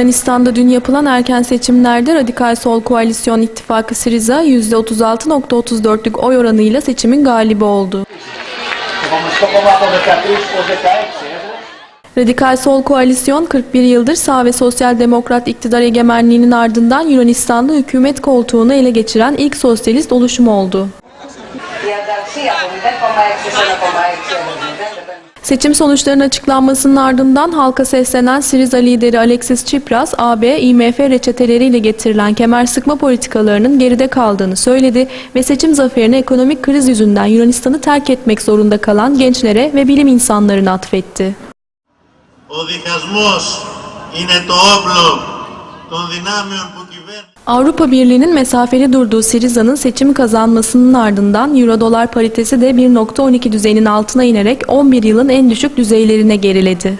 Yunanistan'da dün yapılan erken seçimlerde Radikal Sol Koalisyon İttifakı Siriza %36.34'lük oy oranıyla seçimin galibi oldu. Radikal Sol Koalisyon 41 yıldır sağ ve sosyal demokrat iktidar egemenliğinin ardından Yunanistan'da hükümet koltuğunu ele geçiren ilk sosyalist oluşum oldu. Seçim sonuçlarının açıklanmasının ardından halka seslenen Siriza lideri Alexis Tsipras, AB, IMF reçeteleriyle getirilen kemer sıkma politikalarının geride kaldığını söyledi ve seçim zaferini ekonomik kriz yüzünden Yunanistan'ı terk etmek zorunda kalan gençlere ve bilim insanlarına atfetti. Ο διχασμός είναι το όπλο των δυνάμεων που κυβέρνησαν. Avrupa Birliği'nin mesafeli durduğu Siriza'nın seçim kazanmasının ardından Euro-Dolar paritesi de 1.12 düzeyinin altına inerek 11 yılın en düşük düzeylerine geriledi.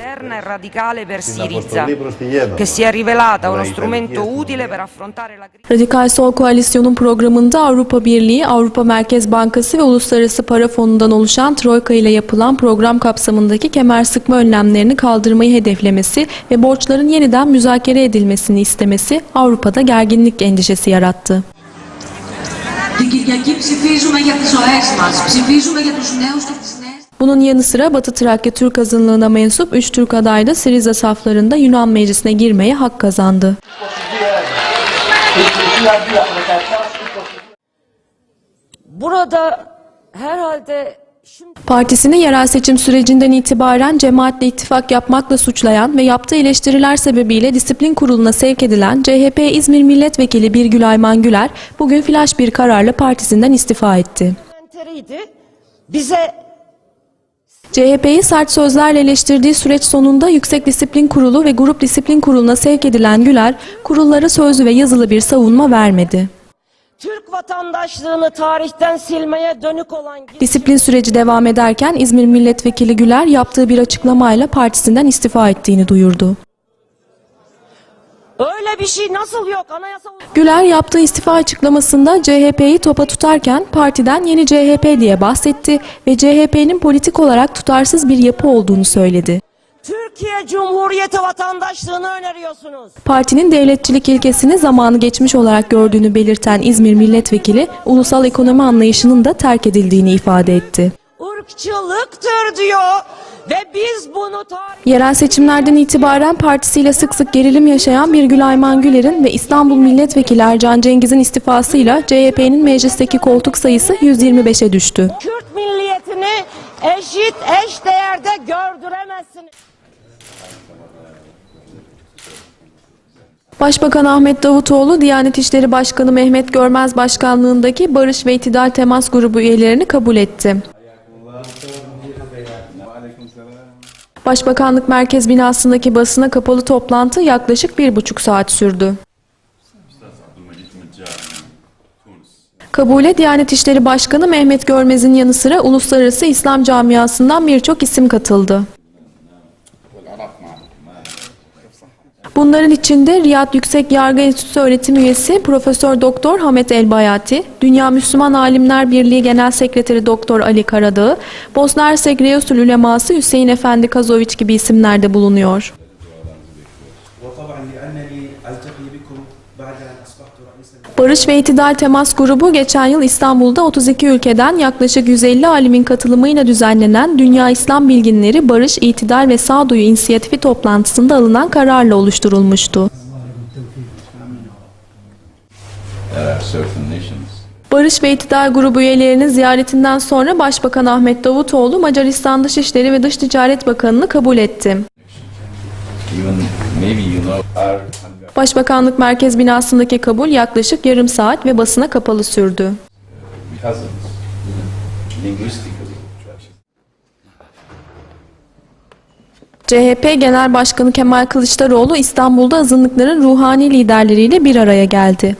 Radikal Sol Koalisyon'un programında Avrupa Birliği, Avrupa Merkez Bankası ve Uluslararası Para Fonu'ndan oluşan Troika ile yapılan program kapsamındaki kemer sıkma önlemlerini kaldırmayı hedeflemesi ve borçların yeniden müzakere edilmesini istemesi Avrupa'da gerginlik endişesi yarattı. Την Κυριακή ψηφίζουμε για τις ζωές μας, ψηφίζουμε για τους νέους και τις νέες. Bunun yanı sıra Batı Trakya Türk azınlığına mensup 3 Türk aday da Siriza saflarında Yunan meclisine girmeye hak kazandı. 22 έδρες. 22 από 17 22. Burada herhalde şimdi Partisini yerel seçim sürecinden itibaren cemaatle ittifak yapmakla suçlayan ve yaptığı eleştiriler sebebiyle disiplin kuruluna sevk edilen CHP İzmir Milletvekili Birgül Ayman Güler bugün flash bir kararla partisinden istifa etti. Bize CHP'yi sert sözlerle eleştirdiği süreç sonunda Yüksek Disiplin Kurulu ve Grup Disiplin Kurulu'na sevk edilen Güler, kurullara sözlü ve yazılı bir savunma vermedi. Türk vatandaşlığını tarihten silmeye dönük olan Disiplin süreci devam ederken İzmir Milletvekili Güler yaptığı bir açıklamayla partisinden istifa ettiğini duyurdu. öyle bir şey nasıl yok anayasa Güler yaptığı istifa açıklamasında CHP'yi topa tutarken partiden yeni CHP diye bahsetti ve CHP'nin politik olarak tutarsız bir yapı olduğunu söyledi. Türkiye Cumhuriyeti vatandaşlığını öneriyorsunuz. Partinin devletçilik ilkesini zamanı geçmiş olarak gördüğünü belirten İzmir Milletvekili, ulusal ekonomi anlayışının da terk edildiğini ifade etti. Irkçılıktır diyor ve biz bunu Yerel seçimlerden itibaren partisiyle sık sık gerilim yaşayan Birgül Ayman Güler'in ve İstanbul Milletvekili Ercan Cengiz'in istifasıyla CHP'nin meclisteki koltuk sayısı 125'e düştü. Kürt milliyetini eşit eş değerde gördüremezsiniz. Başbakan Ahmet Davutoğlu, Diyanet İşleri Başkanı Mehmet Görmez Başkanlığındaki Barış ve İtidal Temas Grubu üyelerini kabul etti. Başbakanlık Merkez binasındaki basına kapalı toplantı yaklaşık bir buçuk saat sürdü. Kabule Diyanet İşleri Başkanı Mehmet Görmez'in yanı sıra uluslararası İslam camiasından birçok isim katıldı. Bunların içinde Riyad Yüksek Yargı Enstitüsü öğretim üyesi Profesör Doktor Hamet Elbayati, Dünya Müslüman Alimler Birliği Genel Sekreteri Doktor Ali Karadağ, Bosna Hersek Reyosul Üleması Hüseyin Efendi Kazoviç gibi isimler de bulunuyor. Barış ve İtidal Temas Grubu geçen yıl İstanbul'da 32 ülkeden yaklaşık 150 alimin katılımıyla düzenlenen Dünya İslam Bilginleri Barış, İtidal ve Sağduyu İnisiyatifi toplantısında alınan kararla oluşturulmuştu. Nations Barış ve İtidal Grubu üyelerinin ziyaretinden sonra Başbakan Ahmet Davutoğlu Macaristan Dışişleri ve Dış Ticaret Bakanı'nı kabul etti. Başbakanlık Merkez binasındaki kabul yaklaşık yarım saat ve basına kapalı sürdü. CHP Genel Başkanı Kemal Kılıçdaroğlu İstanbul'da azınlıkların ruhani liderleriyle bir araya geldi.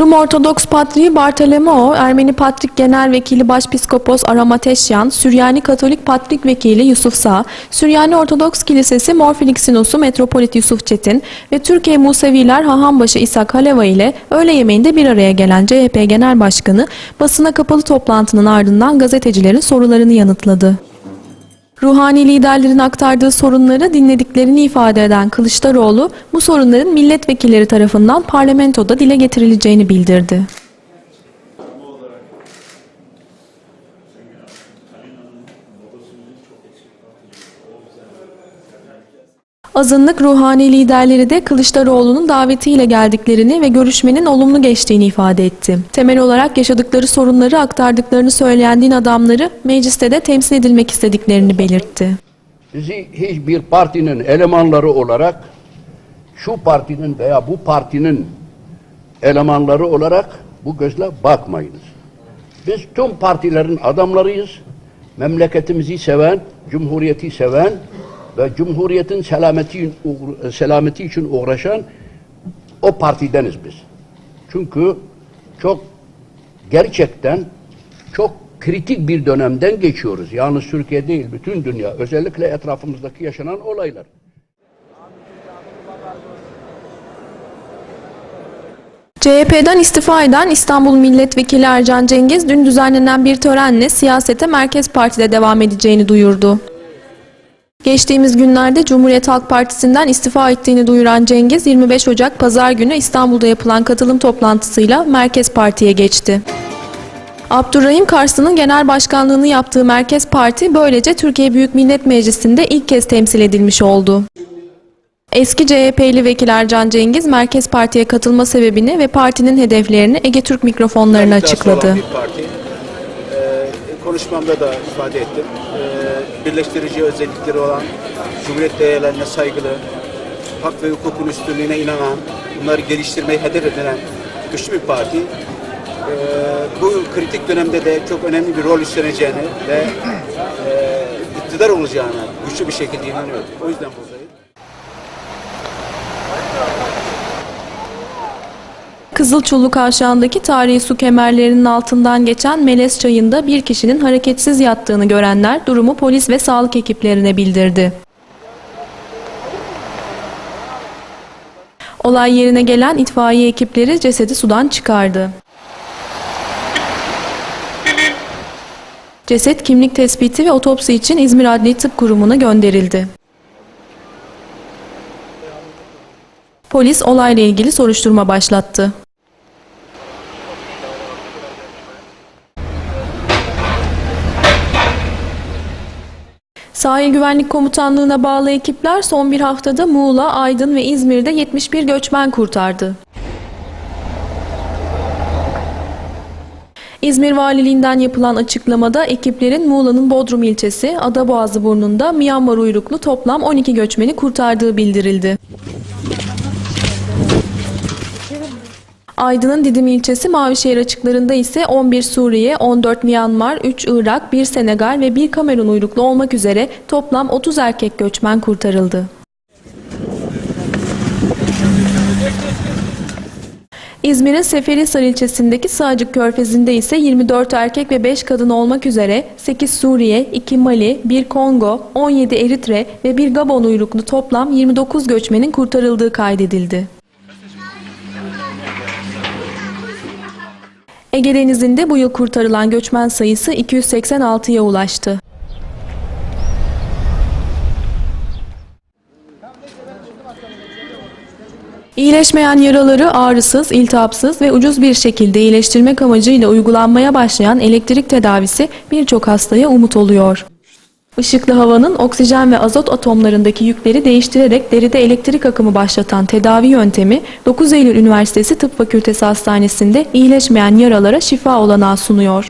Rum Ortodoks Patriği Bartolomeo, Ermeni Patrik Genel Vekili Başpiskopos Aramateşyan, Süryani Katolik Patrik Vekili Yusuf Sağ, Süryani Ortodoks Kilisesi Morfilik Sinosu Metropolit Yusuf Çetin ve Türkiye Museviler Hahambaşı İshak Haleva ile öğle yemeğinde bir araya gelen CHP Genel Başkanı basına kapalı toplantının ardından gazetecilerin sorularını yanıtladı. Ruhani liderlerin aktardığı sorunları dinlediklerini ifade eden Kılıçdaroğlu, bu sorunların milletvekilleri tarafından parlamentoda dile getirileceğini bildirdi. Azınlık ruhani liderleri de Kılıçdaroğlu'nun davetiyle geldiklerini ve görüşmenin olumlu geçtiğini ifade etti. Temel olarak yaşadıkları sorunları aktardıklarını söyleyen din adamları mecliste de temsil edilmek istediklerini belirtti. Bizi hiçbir partinin elemanları olarak şu partinin veya bu partinin elemanları olarak bu gözle bakmayınız. Biz tüm partilerin adamlarıyız. Memleketimizi seven, cumhuriyeti seven ve cumhuriyetin selameti, selameti için uğraşan o partideniz biz. Çünkü çok gerçekten çok kritik bir dönemden geçiyoruz. Yalnız Türkiye değil, bütün dünya. Özellikle etrafımızdaki yaşanan olaylar. CHP'den istifa eden İstanbul Milletvekili Ercan Cengiz dün düzenlenen bir törenle siyasete Merkez Parti'de devam edeceğini duyurdu. Geçtiğimiz günlerde Cumhuriyet Halk Partisi'nden istifa ettiğini duyuran Cengiz 25 Ocak Pazar günü İstanbul'da yapılan katılım toplantısıyla Merkez Parti'ye geçti. Abdurrahim Karslı'nın genel başkanlığını yaptığı Merkez Parti böylece Türkiye Büyük Millet Meclisi'nde ilk kez temsil edilmiş oldu. Eski CHP'li vekil Ercan Cengiz Merkez Parti'ye katılma sebebini ve partinin hedeflerini Ege Türk mikrofonlarına açıkladı. Konuşmamda da ifade ettim. Ee, birleştirici özellikleri olan, cumhuriyet değerlerine saygılı, hak ve hukukun üstünlüğüne inanan, bunları geliştirmeyi hedef edilen güçlü bir parti. Ee, bu kritik dönemde de çok önemli bir rol üstleneceğini ve e, iktidar olacağına güçlü bir şekilde inanıyorum. O yüzden buradayım. Kızılçullu Kavşağı'ndaki tarihi su kemerlerinin altından geçen Melez Çayı'nda bir kişinin hareketsiz yattığını görenler durumu polis ve sağlık ekiplerine bildirdi. Olay yerine gelen itfaiye ekipleri cesedi sudan çıkardı. Ceset kimlik tespiti ve otopsi için İzmir Adli Tıp Kurumu'na gönderildi. Polis olayla ilgili soruşturma başlattı. Sahil Güvenlik Komutanlığı'na bağlı ekipler son bir haftada Muğla, Aydın ve İzmir'de 71 göçmen kurtardı. İzmir Valiliğinden yapılan açıklamada ekiplerin Muğla'nın Bodrum ilçesi Adaboğazı burnunda Myanmar uyruklu toplam 12 göçmeni kurtardığı bildirildi. Aydın'ın Didim ilçesi Mavişehir açıklarında ise 11 Suriye, 14 Myanmar, 3 Irak, 1 Senegal ve 1 Kamerun uyruklu olmak üzere toplam 30 erkek göçmen kurtarıldı. İzmir'in Seferihisar ilçesindeki Sığacık Körfezi'nde ise 24 erkek ve 5 kadın olmak üzere 8 Suriye, 2 Mali, 1 Kongo, 17 Eritre ve 1 Gabon uyruklu toplam 29 göçmenin kurtarıldığı kaydedildi. Ege Denizi'nde bu yıl kurtarılan göçmen sayısı 286'ya ulaştı. İyileşmeyen yaraları ağrısız, iltihapsız ve ucuz bir şekilde iyileştirmek amacıyla uygulanmaya başlayan elektrik tedavisi birçok hastaya umut oluyor. Işıklı havanın oksijen ve azot atomlarındaki yükleri değiştirerek deride elektrik akımı başlatan tedavi yöntemi 9 Eylül Üniversitesi Tıp Fakültesi Hastanesi'nde iyileşmeyen yaralara şifa olanağı sunuyor.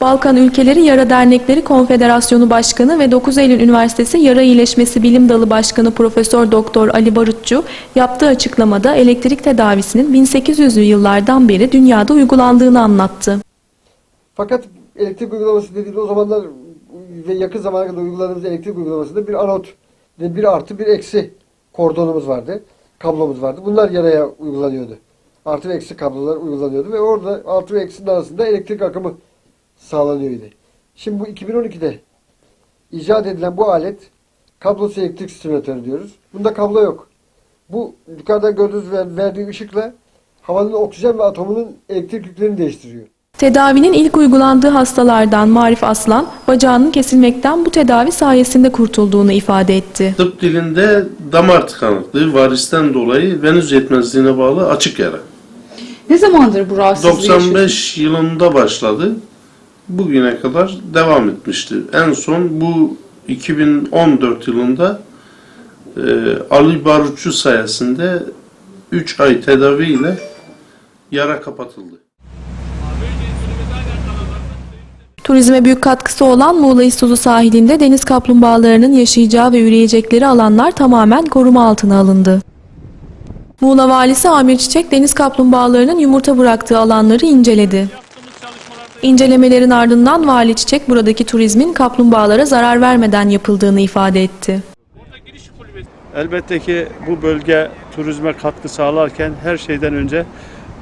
Balkan Ülkeleri Yara Dernekleri Konfederasyonu Başkanı ve 9 Eylül Üniversitesi Yara İyileşmesi Bilim Dalı Başkanı Profesör Doktor Ali Barutçu yaptığı açıklamada elektrik tedavisinin 1800'lü yıllardan beri dünyada uygulandığını anlattı. Fakat elektrik uygulaması dediğimiz o zamanlar ve yakın zamana kadar uyguladığımız elektrik uygulamasında bir anot ve bir artı bir eksi kordonumuz vardı. Kablomuz vardı. Bunlar yaraya uygulanıyordu. Artı ve eksi kablolar uygulanıyordu ve orada artı ve eksinin arasında elektrik akımı sağlanıyordu. Şimdi bu 2012'de icat edilen bu alet kablosuz elektrik stimülatörü diyoruz. Bunda kablo yok. Bu yukarıdan gördüğünüz ver- verdiği ışıkla havanın oksijen ve atomunun elektrik yüklerini değiştiriyor. Tedavinin ilk uygulandığı hastalardan Marif Aslan, bacağının kesilmekten bu tedavi sayesinde kurtulduğunu ifade etti. Tıp dilinde damar tıkanıklığı, varisten dolayı venüz yetmezliğine bağlı açık yara. Ne zamandır bu rahatsızlığı yaşıyorsunuz? 95 yılında başladı. Bugüne kadar devam etmişti. En son bu 2014 yılında e, Ali Barutçu sayesinde 3 ay tedaviyle yara kapatıldı. Turizme büyük katkısı olan Muğla İstozu sahilinde deniz kaplumbağalarının yaşayacağı ve üreyecekleri alanlar tamamen koruma altına alındı. Muğla Valisi Amir Çiçek deniz kaplumbağalarının yumurta bıraktığı alanları inceledi. İncelemelerin ardından Vali Çiçek buradaki turizmin kaplumbağalara zarar vermeden yapıldığını ifade etti. Elbette ki bu bölge turizme katkı sağlarken her şeyden önce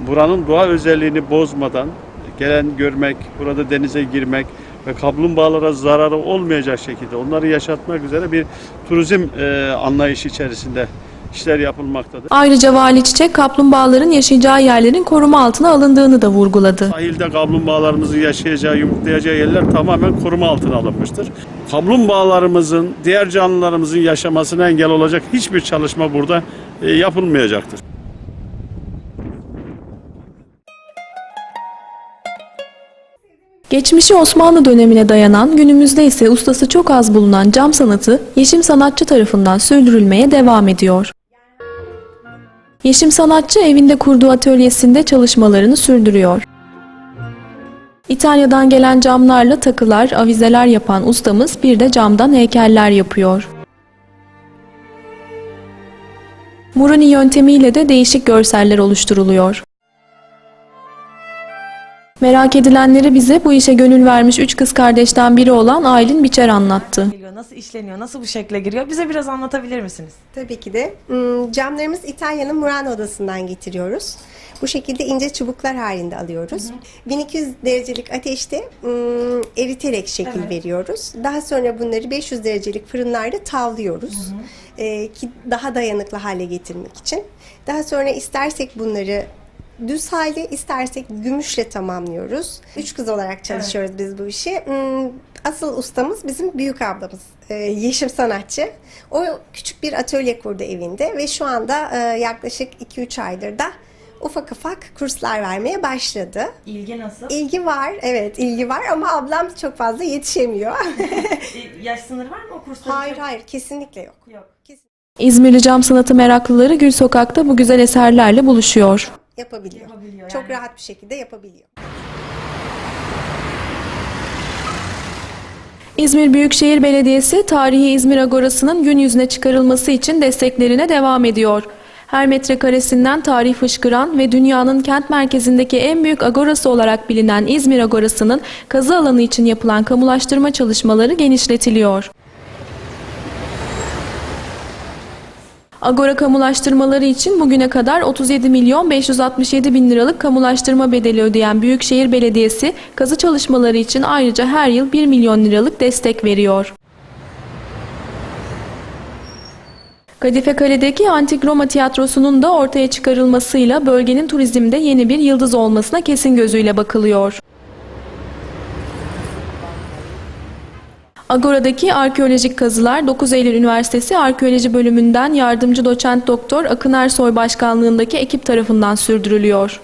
buranın doğa özelliğini bozmadan gelen görmek, burada denize girmek ve kaplumbağalara zararı olmayacak şekilde onları yaşatmak üzere bir turizm e, anlayışı içerisinde işler yapılmaktadır. Ayrıca Vali Çiçek kaplumbağaların yaşayacağı yerlerin koruma altına alındığını da vurguladı. Sahilde kaplumbağalarımızın yaşayacağı, yumurtlayacağı yerler tamamen koruma altına alınmıştır. Kaplumbağalarımızın, diğer canlılarımızın yaşamasına engel olacak hiçbir çalışma burada e, yapılmayacaktır. Geçmişi Osmanlı dönemine dayanan, günümüzde ise ustası çok az bulunan cam sanatı Yeşim Sanatçı tarafından sürdürülmeye devam ediyor. Yeşim Sanatçı evinde kurduğu atölyesinde çalışmalarını sürdürüyor. İtalya'dan gelen camlarla takılar, avizeler yapan ustamız bir de camdan heykeller yapıyor. Murani yöntemiyle de değişik görseller oluşturuluyor. Merak edilenleri bize bu işe gönül vermiş üç kız kardeşten biri olan Aylin Biçer anlattı. Nasıl işleniyor, nasıl bu şekle giriyor? Bize biraz anlatabilir misiniz? Tabii ki de. Hmm, Camlarımız İtalya'nın Murano odasından getiriyoruz. Bu şekilde ince çubuklar halinde alıyoruz. 1200 derecelik ateşte hmm, eriterek şekil Evet. veriyoruz. Daha sonra bunları 500 derecelik fırınlarda tavlıyoruz. Ee, ki daha dayanıklı hale getirmek için. Daha sonra istersek bunları düz hale, istersek gümüşle tamamlıyoruz. Üç kız olarak çalışıyoruz biz bu işi. Hmm, Asıl ustamız bizim büyük ablamız e, Yeşim Sanatçı. O küçük bir atölye kurdu evinde ve şu anda e, yaklaşık 2-3 aydır da ufak ufak kurslar vermeye başladı. İlgi nasıl? İlgi var, evet ilgi var ama ablam çok fazla yetişemiyor. E, Yaş sınırı var mı o kurslarda? hayır hayır kesinlikle yok. Yok. İzmirli cam sanatı meraklıları Gül Sokak'ta bu güzel eserlerle buluşuyor. Yapabiliyor. Yapabiliyor Çok yani. rahat bir şekilde yapabiliyor. İzmir Büyükşehir Belediyesi tarihi İzmir Agorası'nın gün yüzüne çıkarılması için desteklerine devam ediyor. Her metrekaresinden tarih fışkıran ve dünyanın kent merkezindeki en büyük agorası olarak bilinen İzmir Agorası'nın kazı alanı için yapılan kamulaştırma çalışmaları genişletiliyor. Agora kamulaştırmaları için bugüne kadar 37 milyon 567 bin liralık kamulaştırma bedeli ödeyen Büyükşehir Belediyesi kazı çalışmaları için ayrıca her yıl 1 milyon liralık destek veriyor. Kadife Kale'deki Antik Roma Tiyatrosu'nun da ortaya çıkarılmasıyla bölgenin turizmde yeni bir yıldız olmasına kesin gözüyle bakılıyor. Agora'daki arkeolojik kazılar 9 Eylül Üniversitesi Arkeoloji Bölümünden yardımcı doçent doktor Akın Ersoy başkanlığındaki ekip tarafından sürdürülüyor.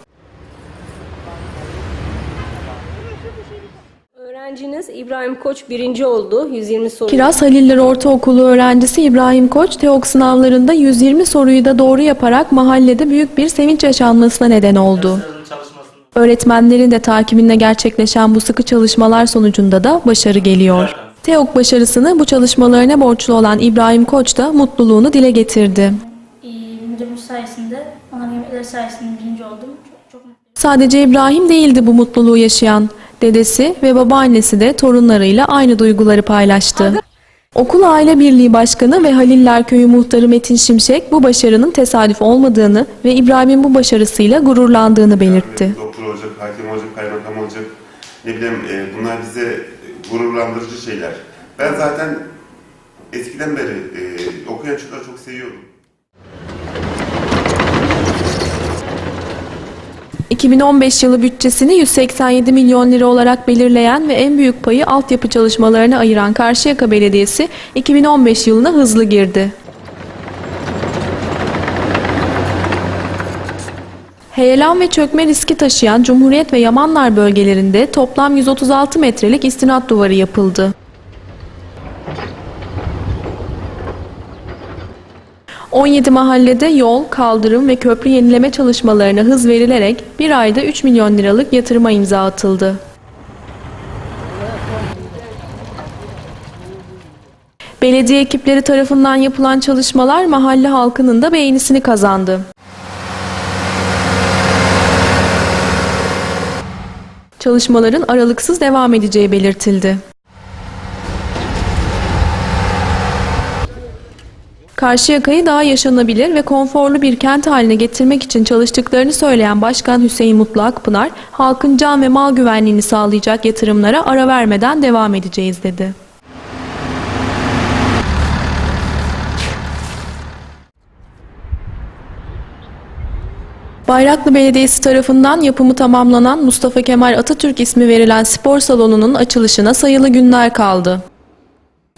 Öğrenciniz İbrahim Koç birinci oldu. 120 soru. Kiraz Haliller Ortaokulu öğrencisi İbrahim Koç, TEOK sınavlarında 120 soruyu da doğru yaparak mahallede büyük bir sevinç yaşanmasına neden oldu. Öğretmenlerin de takibinde gerçekleşen bu sıkı çalışmalar sonucunda da başarı geliyor. TEOK başarısını bu çalışmalarına borçlu olan İbrahim Koç da mutluluğunu dile getirdi. Müdürümüz sayesinde, onların yemekleri sayesinde birinci oldum. Çok, çok mutluyum. Sadece İbrahim değildi bu mutluluğu yaşayan. Dedesi ve babaannesi de torunlarıyla aynı duyguları paylaştı. Okul Aile Birliği Başkanı ve Haliller Köyü Muhtarı Metin Şimşek bu başarının tesadüf olmadığını ve İbrahim'in bu başarısıyla gururlandığını belirtti. Doktor olacak, hakim olacak, kaymakam olacak. Ne bileyim e, bunlar bize gururlandırıcı şeyler. Ben zaten eskiden beri e, okuyan çocukları çok seviyorum. 2015 yılı bütçesini 187 milyon lira olarak belirleyen ve en büyük payı altyapı çalışmalarına ayıran Karşıyaka Belediyesi 2015 yılına hızlı girdi. Heyelan ve çökme riski taşıyan Cumhuriyet ve Yamanlar bölgelerinde toplam 136 metrelik istinat duvarı yapıldı. 17 mahallede yol, kaldırım ve köprü yenileme çalışmalarına hız verilerek bir ayda 3 milyon liralık yatırıma imza atıldı. Belediye ekipleri tarafından yapılan çalışmalar mahalle halkının da beğenisini kazandı. Çalışmaların aralıksız devam edeceği belirtildi. Karşıyaka'yı daha yaşanabilir ve konforlu bir kent haline getirmek için çalıştıklarını söyleyen Başkan Hüseyin Mutlu Akpınar, halkın can ve mal güvenliğini sağlayacak yatırımlara ara vermeden devam edeceğiz dedi. Bayraklı Belediyesi tarafından yapımı tamamlanan Mustafa Kemal Atatürk ismi verilen spor salonunun açılışına sayılı günler kaldı.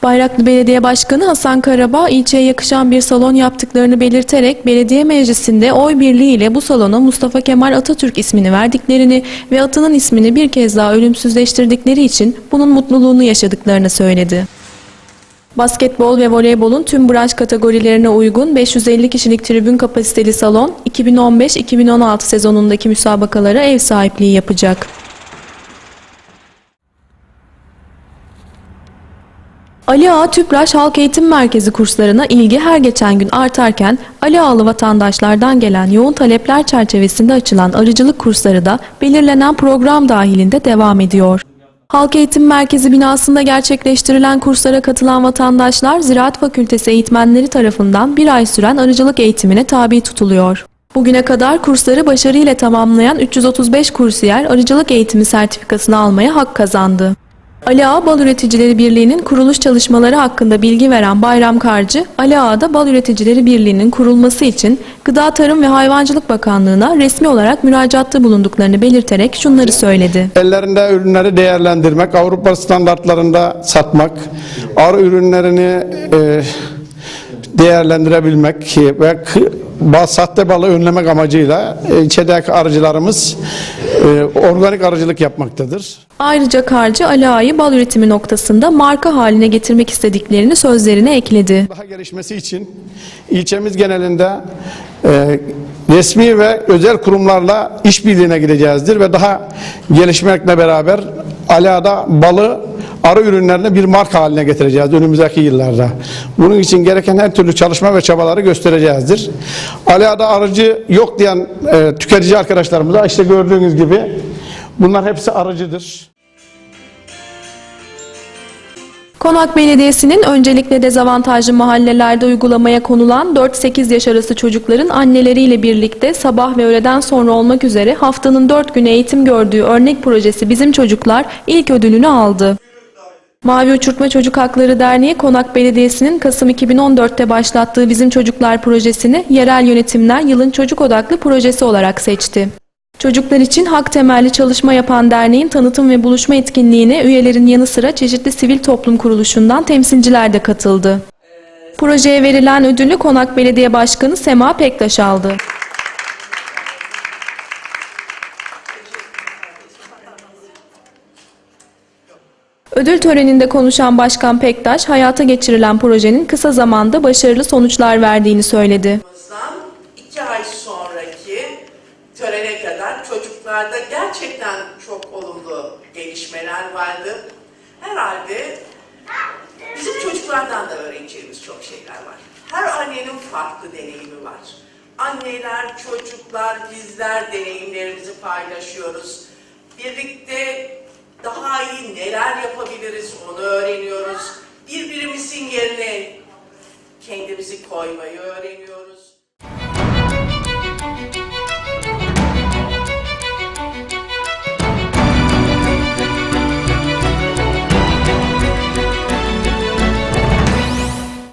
Bayraklı Belediye Başkanı Hasan Karabağ ilçeye yakışan bir salon yaptıklarını belirterek belediye meclisinde oy birliğiyle bu salona Mustafa Kemal Atatürk ismini verdiklerini ve atının ismini bir kez daha ölümsüzleştirdikleri için bunun mutluluğunu yaşadıklarını söyledi. Basketbol ve voleybolun tüm branş kategorilerine uygun 550 kişilik tribün kapasiteli salon 2015-2016 sezonundaki müsabakalara ev sahipliği yapacak. Ali Ağa Tüpraş Halk Eğitim Merkezi kurslarına ilgi her geçen gün artarken Ali Ağalı vatandaşlardan gelen yoğun talepler çerçevesinde açılan arıcılık kursları da belirlenen program dahilinde devam ediyor. Halk Eğitim Merkezi binasında gerçekleştirilen kurslara katılan vatandaşlar Ziraat Fakültesi eğitmenleri tarafından bir ay süren arıcılık eğitimine tabi tutuluyor. Bugüne kadar kursları başarıyla tamamlayan 335 kursiyer arıcılık eğitimi sertifikasını almaya hak kazandı. Ali Ağa Bal Üreticileri Birliği'nin kuruluş çalışmaları hakkında bilgi veren Bayram Karcı, Ali Ağa'da Bal Üreticileri Birliği'nin kurulması için Gıda Tarım ve Hayvancılık Bakanlığı'na resmi olarak müracaatta bulunduklarını belirterek şunları söyledi. Ellerinde ürünleri değerlendirmek, Avrupa standartlarında satmak, arı ürünlerini e, değerlendirebilmek ve sahte balı önlemek amacıyla e, ilçedeki arıcılarımız e, organik arıcılık yapmaktadır. Ayrıca Karcı, Ali Ağa'yı bal üretimi noktasında marka haline getirmek istediklerini sözlerine ekledi. Daha gelişmesi için ilçemiz genelinde e, resmi ve özel kurumlarla işbirliğine gideceğizdir ve daha gelişmekle beraber Ala'da balı arı ürünlerini bir marka haline getireceğiz önümüzdeki yıllarda. Bunun için gereken her türlü çalışma ve çabaları göstereceğizdir. Ala'da arıcı yok diyen e, tüketici arkadaşlarımıza işte gördüğünüz gibi bunlar hepsi arıcıdır. Konak Belediyesi'nin öncelikle dezavantajlı mahallelerde uygulamaya konulan 4-8 yaş arası çocukların anneleriyle birlikte sabah ve öğleden sonra olmak üzere haftanın 4 günü eğitim gördüğü örnek projesi Bizim Çocuklar ilk ödülünü aldı. Mavi Uçurtma Çocuk Hakları Derneği Konak Belediyesi'nin Kasım 2014'te başlattığı Bizim Çocuklar projesini yerel yönetimler yılın çocuk odaklı projesi olarak seçti. Çocuklar için hak temelli çalışma yapan derneğin tanıtım ve buluşma etkinliğine üyelerin yanı sıra çeşitli sivil toplum kuruluşundan temsilciler de katıldı. Projeye verilen ödülü Konak Belediye Başkanı Sema Pektaş aldı. Ödül töreninde konuşan Başkan Pektaş, hayata geçirilen projenin kısa zamanda başarılı sonuçlar verdiğini söyledi. iki ay sonraki törene kadar çocuklarda gerçekten çok olumlu gelişmeler vardı. Herhalde bizim çocuklardan da öğreneceğimiz çok şeyler var. Her annenin farklı deneyimi var. Anneler, çocuklar, bizler deneyimlerimizi paylaşıyoruz. Birlikte daha iyi neler yapabiliriz onu öğreniyoruz. Birbirimizin yerine kendimizi koymayı öğreniyoruz.